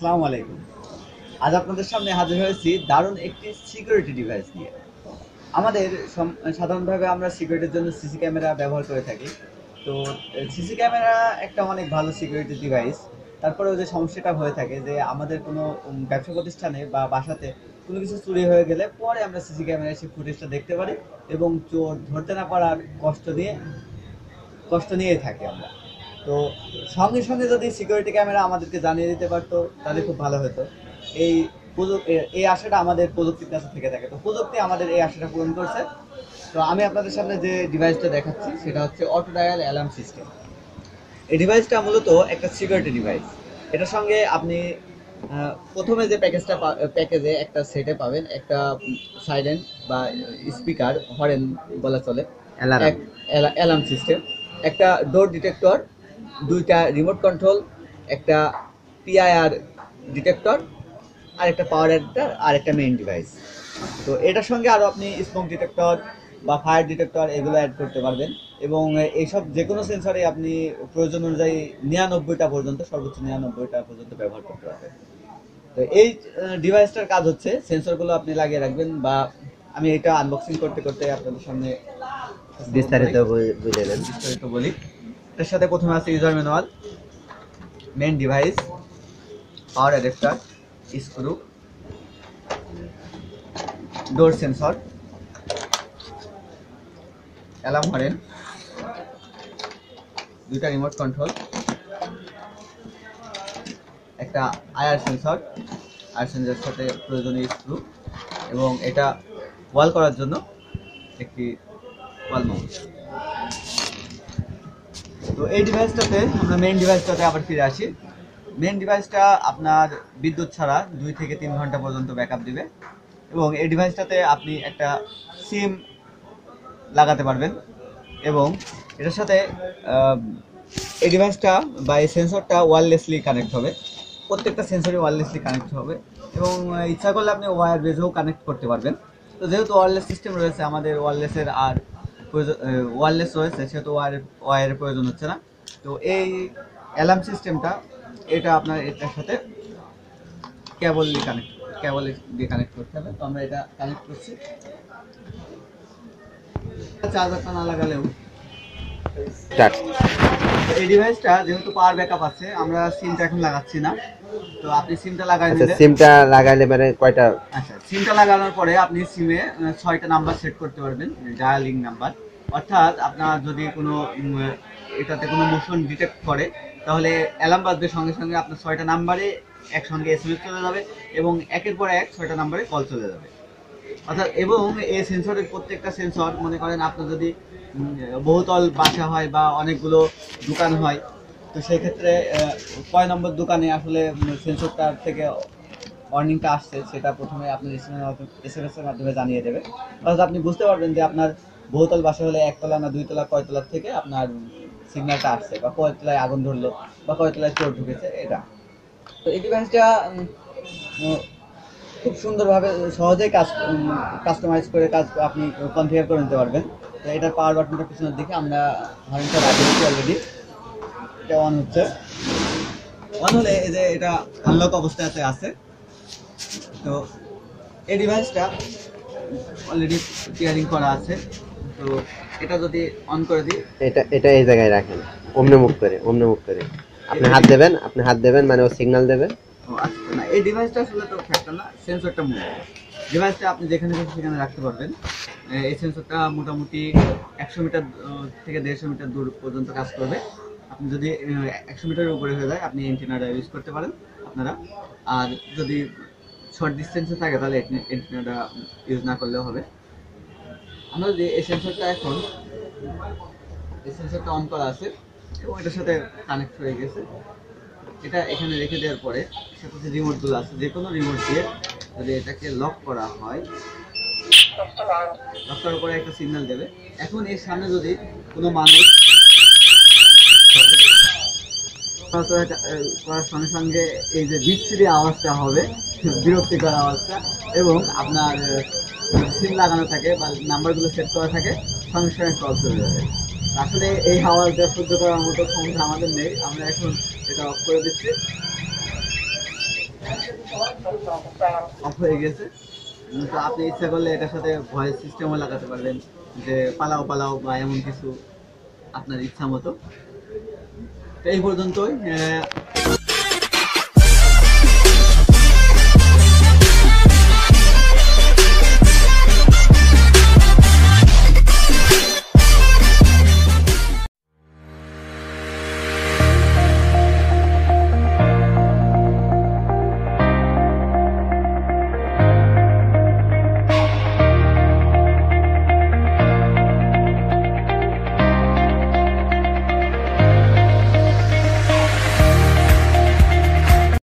আসসালামু আলাইকুম। আজ আপনাদের সামনে হাজির হয়েছি দারুণ একটি সিকিউরিটি ডিভাইস নিয়ে। আমাদের সাধারণভাবে আমরা সিকিউরিটির জন্য সিসি ক্যামেরা ব্যবহার করে থাকি। তো সিসি ক্যামেরা একটা অনেক ভালো সিকিউরিটি ডিভাইস তারপরেও যে সমস্যাটা হয়ে থাকে যে আমাদের কোনো ব্যবসা প্রতিষ্ঠানে বা বাসাতে কোনো কিছু চুরি হয়ে গেলে পরে আমরা সিসি ক্যামেরা এসে ফুটেজটা দেখতে পারি এবং চোর ধরতে না পারার কষ্ট নিয়ে কষ্ট নিয়েই থাকি আমরা। তো সঙ্গে সঙ্গে যদি সিকিউরিটি ক্যামেরা আমাদেরকে জানিয়ে দিতে পারতো তাহলে খুব ভালো হতো। এই এই আশাটা আমাদের প্রযুক্তির কাছে থেকে থাকে। তো প্রযুক্তি আমাদের এই আশাটা পূরণ করছে। তো আমি আপনাদের সামনে যে ডিভাইসটা দেখাচ্ছি সেটা হচ্ছে অটো ডায়াল অ্যালার্ম সিস্টেম এই ডিভাইসটা মূলত একটা সিকিউরিটি ডিভাইস এটার সঙ্গে আপনি প্রথমে যে প্যাকেজটা প্যাকেজে একটা সেটে পাবেন একটা সাইলেন্ট বা স্পিকার হরেন বলা চলে। অ্যালার্ম সিস্টেম একটা ডোর ডিটেক্টর দুইটা রিমোট কন্ট্রোল একটা পিআইআর ডিটেক্টর আর একটা পাওয়ার অ্যাডাপ্টার আর একটা মেইন ডিভাইস তো এটার সঙ্গে আরও আপনি স্মোক ডিটেক্টর বা ফায়ার ডিটেক্টর এগুলো অ্যাড করতে পারবেন। এবং এইসব যে কোনো সেন্সরে আপনি প্রয়োজন অনুযায়ী নিরানব্বইটা পর্যন্ত সর্বোচ্চ নিরানব্বইটা পর্যন্ত ব্যবহার করতে পারবেন। তো এই ডিভাইসটার কাজ হচ্ছে সেন্সরগুলো আপনি লাগিয়ে রাখবেন বা আমি এটা আনবক্সিং করতে করতে আপনাদের সামনে বিস্তারিত বলি। এর সাথে প্রথমে আছে user manual main device power adapter screw door sensor alarm horn দুইটা রিমোট কন্ট্রোল একটা আয়ার সেন্সর আয়ার সেন্সরের সাথে প্রয়োজনীয় স্ক্রু এবং এটা ওয়াল করার জন্য একটি ওয়াল মাউন্ট তো এই ডিভাইসটাতে আমরা মেইন ডিভাইসটাতে আবার ফিরে আসি। মেইন ডিভাইসটা আপনার বিদ্যুৎ ছাড়া দুই থেকে তিন ঘণ্টা পর্যন্ত ব্যাকআপ দিবে। এবং এই ডিভাইসটাতে আপনি একটা সিম লাগাতে পারবেন। এবং এটার সাথে এই ডিভাইসটা বা এই সেন্সরটা ওয়্যারলেসলি কানেক্ট হবে। প্রত্যেকটা সেন্সরই ওয়্যারলেসলি কানেক্ট হবে। এবং ইচ্ছা করলে আপনি ওয়্যার বেজেও কানেক্ট করতে পারবেন। তো যেহেতু ওয়্যারলেস সিস্টেম রয়েছে, আমাদের ওয়্যারলেসের আর ওয়্যারলেস রয়েছে সেহেতু ওয়ারের ওয়ারের প্রয়োজন হচ্ছে না। তো এই অ্যালার্ম সিস্টেমটা এটা আপনার এটার সাথে কেবল দিয়ে কানেক্ট কেবল দিয়ে কানেক্ট করতে হবে। তো আমরা এটা কানেক্ট করছি। চার্জারটা না লাগালেও স্টার্ট এই ডিভাইসটা যেহেতু পাওয়ার ব্যাকআপ আছে আমরা সিমটা এখন লাগাচ্ছি না। তো আপনি সিমটা লাগাই আচ্ছা দিলে সিমটা লাগাইলে মানে কয়টা? আচ্ছা সিমটা লাগানোর পরে আপনি সিমে ছয়টা নাম্বার সেট করতে পারবেন ডায়ালিং নাম্বার অর্থাৎ আপনার যদি কোনো এটাতে কোনো মোশন ডিটেক্ট করে তাহলে অ্যালার্ম বাজবে সঙ্গে সঙ্গে আপনার ছয়টা নাম্বারে একসঙ্গে এস চলে যাবে এবং একের পর এক ছয়টা নাম্বারে কল চলে যাবে। অর্থাৎ এবং এই সেন্সরের প্রত্যেকটা সেন্সর মনে করেন আপনার যদি বহুতল বাসা হয় বা অনেকগুলো দোকান হয়, তো সেই ক্ষেত্রে কয় নম্বর দোকানে আসলে সেন্সরটার থেকে ওয়ার্নিংটা আসছে, সেটা প্রথমে আপনার এস এম এর মাধ্যমে জানিয়ে দেবে অর্থাৎ আপনি বুঝতে পারবেন যে আপনার বহুতল বাসা হলে একতলা না দুইতলা, কয়তলার থেকে আপনার সিগন্যালটা আসছে, বা কয়তলায় আগুন ধরলো, বা কয়তলায় চোর ঢুকেছে, এটা। তো এই ডিভাইসটা খুব সুন্দরভাবে সহজেই কাজ কাস্টমাইজ করে কাজ আপনি কনফিগার করে নিতে পারবেন। তো এটার পাওয়ার বাটনটা পিছনের দিকে আমরা হরেনটা লাগিয়েছি অলরেডি এটা অন হচ্ছে। অন হলে এই যে এটা আনলক অবস্থাতে আছে। তো এই ডিভাইসটা অলরেডি পিয়ারিং করা আছে। তো এটা যদি অন করে দিই এটা এটা এই জায়গায় রাখেন। অমনে মুখ করে অমনে মুখ করে। আপনি হাত দেবেন আপনি হাত দেবেন মানে ও সিগন্যাল দেবে। ও আচ্ছা। না, এই ডিভাইসটা আসলে তো ফ্যাক্টর না সেন্সরটা মূল। ডিভাইসটা আপনি যেখানে সেখানে রাখতে পারবেন। এই সেন্সরটা মোটামুটি একশো মিটার থেকে দেড়শো মিটার দূর পর্যন্ত কাজ করবে। আপনি যদি একশো মিটারের উপরে হয়ে যায়, আপনি এন্টিনাটা ইউজ করতে পারেন আপনারা। আর যদি শর্ট ডিস্টেন্সে থাকে, তাহলে এন্টিনাটা ইউজ না করলেও হবে। আমরা যদি এই সেন্সরটা এখন, এই সেন্সরটা অন করা আছে এবং এটার সাথে কানেক্ট হয়ে গেছে। এটা এখানে রেখে দেওয়ার পরে সাথে যে রিমোটগুলো আছে। যে কোনো রিমোট দিয়ে যদি এটাকে লক করা হয় লক করার পরে একটা সিগন্যাল দেবে। এখন এর সামনে যদি কোনো মানুষ করার সঙ্গে সঙ্গে এই যে বিচ্ছিরি আওয়াজটা হবে, বিরক্তিকর আওয়াজটা এবং আপনার সিম লাগানো থাকে বা নাম্বারগুলো সেট করা থাকে, সঙ্গে সঙ্গে কল চলে যাবে। আসলে এই আওয়াজটা সহ্য করার মতো ক্ষমতা আমাদের নেই। আমরা এখন এটা অফ করে দিচ্ছি। অফ হয়ে গেছে। তো আপনি ইচ্ছা করলে এটার সাথে ভয়েস সিস্টেমও লাগাতে পারবেন, যে পালাও পালাও বা এমন কিছু আপনার ইচ্ছা মতো। এই পর্যন্তই